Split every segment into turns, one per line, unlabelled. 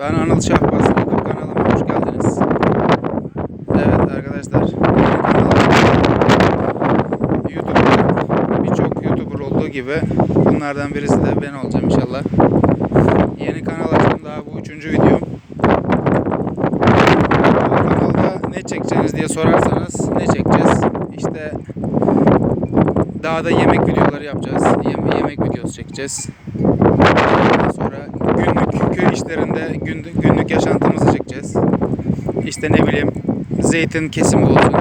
Ben Anıl Şahbaz. YouTube kanalıma hoş geldiniz. Evet arkadaşlar. YouTube'da birçok YouTuber olduğu gibi bunlardan birisi de ben olacağım inşallah. Yeni kanal açtım daha bu üçüncü videom. Bu kanalda ne çekeceğiniz diye sorarsanız ne çekeceğiz? İşte dağda yemek videoları yapacağız. Yem- yemek videosu çekeceğiz. Sonra günlük köy işlerinde gün- günlük yaşantımızı çekeceğiz. İşte ne bileyim zeytin kesimi olsun.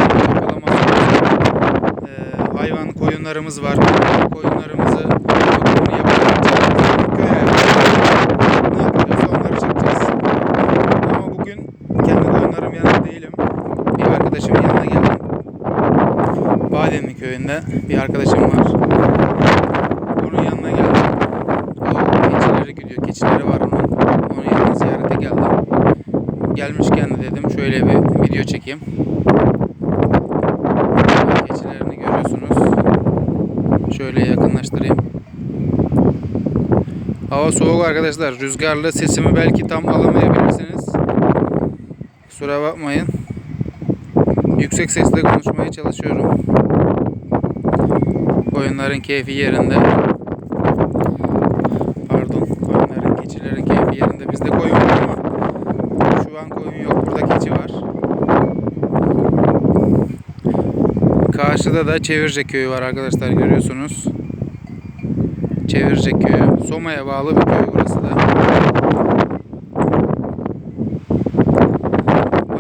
Ee, hayvan koyunlarımız var. Koyunlarımızı bakımını yapacağız. Köye ne yapacağız onları çekeceğiz. Ama bugün kendi koyunlarım yanında değilim. Bir arkadaşımın yanına geldim. Bademli köyünde bir arkadaşım var. Onun yanına geldim. O keçileri gidiyor. Keçileri var onun. Onun yanına ziyarete geldim. Gelmişken de dedim şöyle bir video çekeyim. Keçilerini görüyorsunuz. Şöyle yakınlaştırayım. Hava soğuk arkadaşlar. Rüzgarlı sesimi belki tam alamayabilirsiniz. Kusura bakmayın. Yüksek sesle konuşmaya çalışıyorum. Koyunların keyfi yerinde. Pardon, koyunların, keçilerin keyfi yerinde. Bizde koyun var ama şu an koyun yok. Burada keçi var. Karşıda da Çevirce köyü var arkadaşlar görüyorsunuz. Çevirce köyü. Soma'ya bağlı bir köy burası da.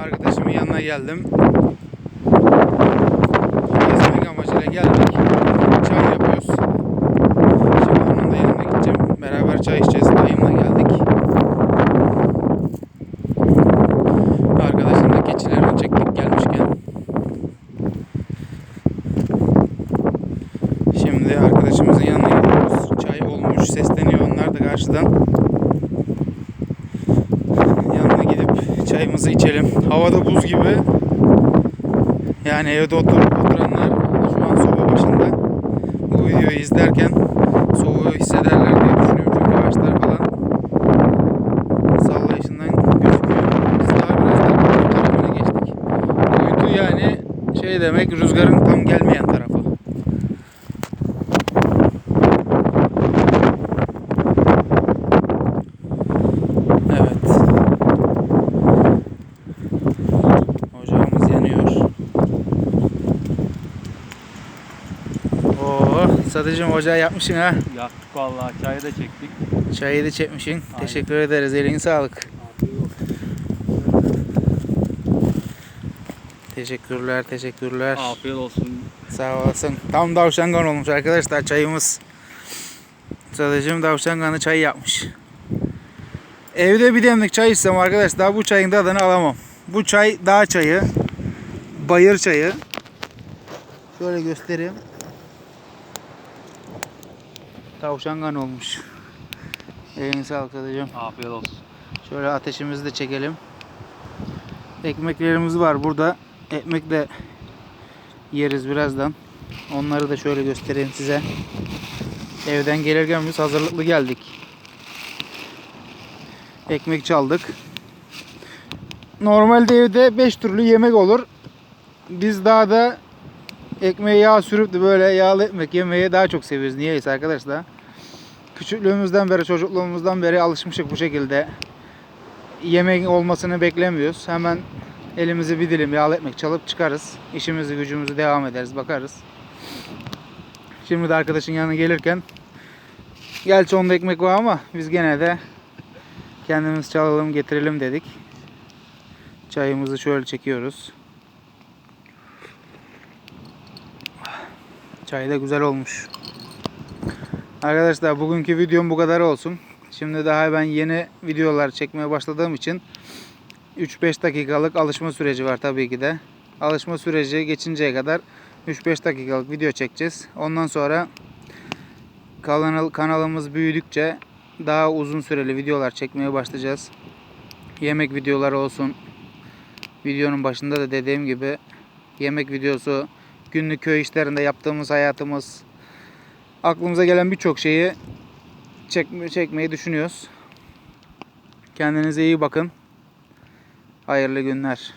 Arkadaşımın yanına geldim. Gezmek amacıyla geldik. Çay yapıyoruz. Şimdi onun da yanına gideceğim. Beraber çay içeceğiz. Dayımla geldik. Arkadaşın da keçilerini çektik gelmişken. Şimdi arkadaşımızın yanına gidiyoruz. Çay olmuş, sesleniyor onlar da karşıdan. Yanına gidip çayımızı içelim. Havada buz gibi. Yani evde otur, oturanlar şu an soba başında. Bu videoyu izlerken soğuğu hissederler diye düşünüyorum. Çünkü ağaçlar falan sallayışından gözüküyor. Biz daha biraz da kuytu tarafına geçtik. Kuytu yani şey demek rüzgarın tam gelmeyen tarafı. Oo, satıcım ocağı yapmışsın ha.
Yaktık vallahi çayı da çektik.
Çayı da çekmişsin. Teşekkür ederiz. Eline sağlık. Teşekkürler, teşekkürler.
Afiyet olsun.
Sağ olasın. Tam davşangan olmuş arkadaşlar çayımız. Sadıcım davşanganı çay yapmış. Evde bir demlik çay içsem arkadaşlar bu çayın tadını alamam. Bu çay dağ çayı. Bayır çayı. Şöyle göstereyim. Tavşangan olmuş. Eline sağlık Sadıcım.
Afiyet olsun.
Şöyle ateşimizi de çekelim. Ekmeklerimiz var burada. Ekmek de yeriz birazdan. Onları da şöyle göstereyim size. Evden gelirken biz hazırlıklı geldik. Ekmek çaldık. Normalde evde 5 türlü yemek olur. Biz daha da ekmeğe yağ sürüp de böyle yağlı ekmek yemeyi daha çok seviyoruz. Niyeyse arkadaşlar. Küçüklüğümüzden beri, çocukluğumuzdan beri alışmışık bu şekilde yemek olmasını beklemiyoruz. Hemen elimizi bir dilim yağlı ekmek çalıp çıkarız. İşimizi gücümüzü devam ederiz bakarız. Şimdi de arkadaşın yanına gelirken gerçi onda ekmek var ama biz gene de kendimiz çalalım getirelim dedik. Çayımızı şöyle çekiyoruz. Çay da güzel olmuş. Arkadaşlar bugünkü videom bu kadar olsun. Şimdi daha ben yeni videolar çekmeye başladığım için 3-5 dakikalık alışma süreci var tabii ki de. Alışma süreci geçinceye kadar 3-5 dakikalık video çekeceğiz. Ondan sonra kanal, kanalımız büyüdükçe daha uzun süreli videolar çekmeye başlayacağız. Yemek videoları olsun. Videonun başında da dediğim gibi yemek videosu, günlük köy işlerinde yaptığımız hayatımız, aklımıza gelen birçok şeyi çekme, çekmeyi düşünüyoruz. Kendinize iyi bakın. Hayırlı günler.